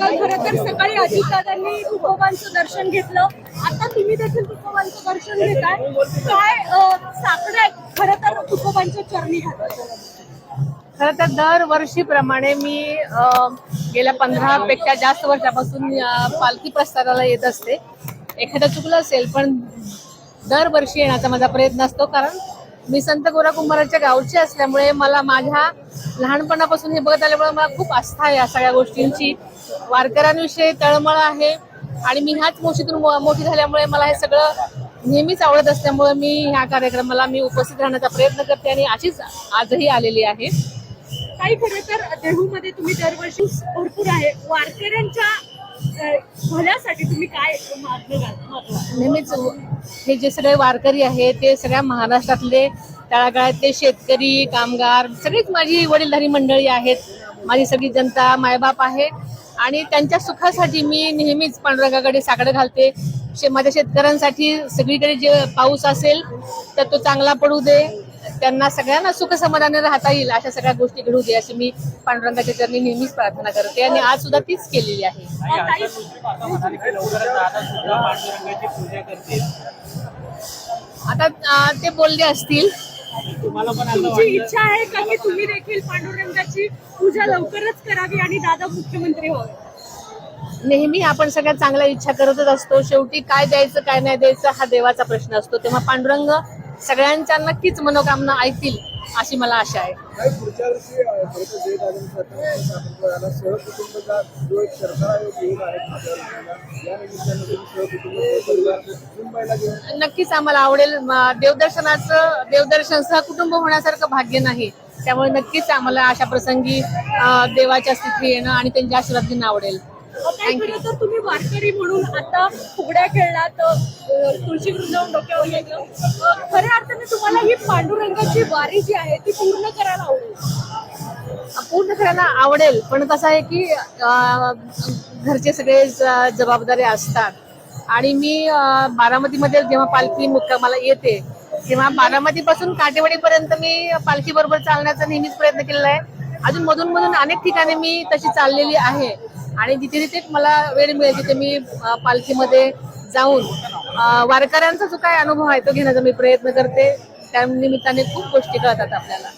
खरं तर सकाळी अजितदादांनी तुकोबांचं दर्शन घेतलं. आता तुम्ही देखील तुकोबांचं दर्शन घेताय. काय अं, साकडं खरं तर तुकोबांच्या चरणी खरं तर दरवर्षीप्रमाणे मी गेल्या पंधरापेक्षा जास्त वर्षापासून पालखी प्रस्ताराला येत असते. एखादं चुकलं असेल पण दरवर्षी येण्याचा माझा प्रयत्न असतो. कारण मी संत गोरा कुंभाराच्या गावची असल्यामुळे मला माझ्या लहानपणापासून हे बघत आल्यामुळे मला खूप आस्था आहे या सगळ्या गोष्टींची. वारकऱ्यांविषयी तळमळ आहे आणि मी ह्याच मोशीतून मो- मोठी झाल्यामुळे मला हे सगळं नेहमीच आवडत असल्यामुळे मी ह्या कार्यक्रमाला मी उपस्थित राहण्याचा प्रयत्न करते आणि अशीच आजही आलेली आहे. काही खरं तर देहूमध्ये तुम्ही दरवर्षी भरपूर आहे. वारकऱ्यांच्या अं, भल्यासाठी तुम्ही काय मार्ग नेहमीच हे जे सगळे वारकरी आहेत ते सगळ्या महाराष्ट्रातले तळागाळातले शेतकरी कामगार सगळीच माझी वडीलधारी मंडळी आहेत. माझी सगळी जनता मायबाप आहे. आणि त्यांच्या सुखासाठी मी नेहमीच पांडुरंगाकडे साकडं घालते. शे माझ्या शेतकऱ्यांसाठी सगळीकडे जे पाऊस असेल तर तो चांगला पडू दे. त्यांना सगळ्यांना सुख समाधाने राहता येईल अशा सगळ्या गोष्टी घडू दे अशी मी पांडुरंगाच्या चरणी नेहमीच प्रार्थना करते आणि आज सुद्धा तीच केलेली आहे. आता ते बोलले असतील. तुम्हाला पण असं तुमची वाटतं इच्छा आहे का की तुम्ही देखील पांडुरंगाची पूजा लवकरच करावी आणि दादा मुख्यमंत्री व्हावे? नेहमी आपण सगळ्यात चांगल्या इच्छा करतच असतो. शेवटी काय द्यायचं काय नाही द्यायचं हा देवाचा प्रश्न असतो. तेव्हा पांडुरंग सगळ्यांच्या नक्कीच मनोकामना ऐकतील अशी मला आशा आहे. नक्कीच आम्हाला आवडेल. देवदर्शनाचं देवदर्शन सहकुटुंब होण्यासारखं भाग्य नाही. त्यामुळे नक्कीच आम्हाला अशा प्रसंगी देवाच्या स्थिती येणं आणि त्यांच्या आशीर्वाद घेणं आवडेल. तर तुम्ही वारकरी म्हणून आता फुगड्या खेळलात तुळशी वृंदावन डोक्यावर घेतलं खऱ्या अर्थाने तुम्हाला ही पांडुरंगाची वारी जी आहे ती पूर्ण करायला आवडेल. पूर्ण करायला आवडेल. पण कसं आहे की घरचे सगळे ज- जबाबदारी असतात. आणि मी बारामतीमध्ये जेव्हा पालखी मुक्कामाला येते तेव्हा बारामतीपासून काटेवाडीपर्यंत मी पालखी बरोबर चालण्याचा नेहमीच प्रयत्न केलेला आहे. अजून मधून मधून अनेक ठिकाणी मी तशी चाललेली आहे. आणि जिथे जिथे मला वेळ मिळेल तिथे मी पालखीमध्ये जाऊन वारकऱ्यांचा जो काय अनुभव आहे तो घेण्याचा मी प्रयत्न करते. त्या निमित्ताने खूप गोष्टी कळतात आपल्याला.